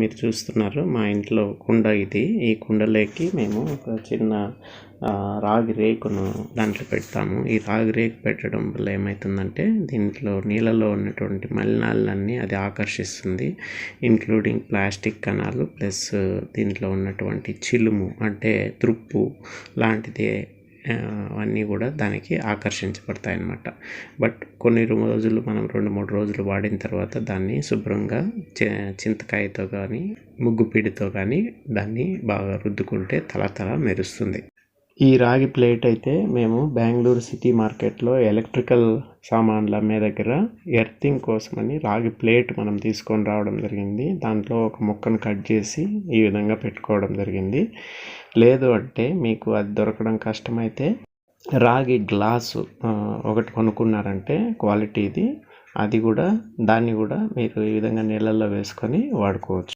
మీరు చూస్తున్నారు మా ఇంట్లో కుండ ఇది. ఈ కుండలోకి మేము ఒక చిన్న రాగి రేకును దాంట్లో పెడతాము. ఈ రాగి రేకు పెట్టడం వల్ల ఏమవుతుందంటే దీంట్లో నీళ్ళలో ఉన్నటువంటి మలినాలన్నీ అది ఆకర్షిస్తుంది. ఇంక్లూడింగ్ ప్లాస్టిక్ కణాలు ప్లస్ దీంట్లో ఉన్నటువంటి చిలుము అంటే తృప్పు లాంటిది అవన్నీ కూడా దానికి ఆకర్షించబడతాయి అన్నమాట బట్ కొన్ని రోజులు మనం రెండు మూడు రోజులు వాడిన తర్వాత దాన్ని శుభ్రంగా చింతకాయతో కానీ ముగ్గుపిండితో కానీ దాన్ని బాగా రుద్దుకుంటే తల తల మెరుస్తుంది. ఈ రాగి ప్లేట్ అయితే మేము బెంగళూరు సిటీ మార్కెట్లో ఎలక్ట్రికల్ సామాన్లు అమ్మే దగ్గర ఎర్తింగ్ కోసమని రాగి ప్లేట్ మనం తీసుకొని రావడం జరిగింది. దాంట్లో ఒక ముక్కను కట్ చేసి ఈ విధంగా పెట్టుకోవడం జరిగింది. లేదు అంటే మీకు అది దొరకడం కష్టమైతే రాగి గ్లాసు ఒకటి కొనుక్కున్నారంటే క్వాలిటీది. అది కూడా దాన్ని కూడా మీరు ఈ విధంగా నీళ్ళల్లో వేసుకొని వాడుకోవచ్చు.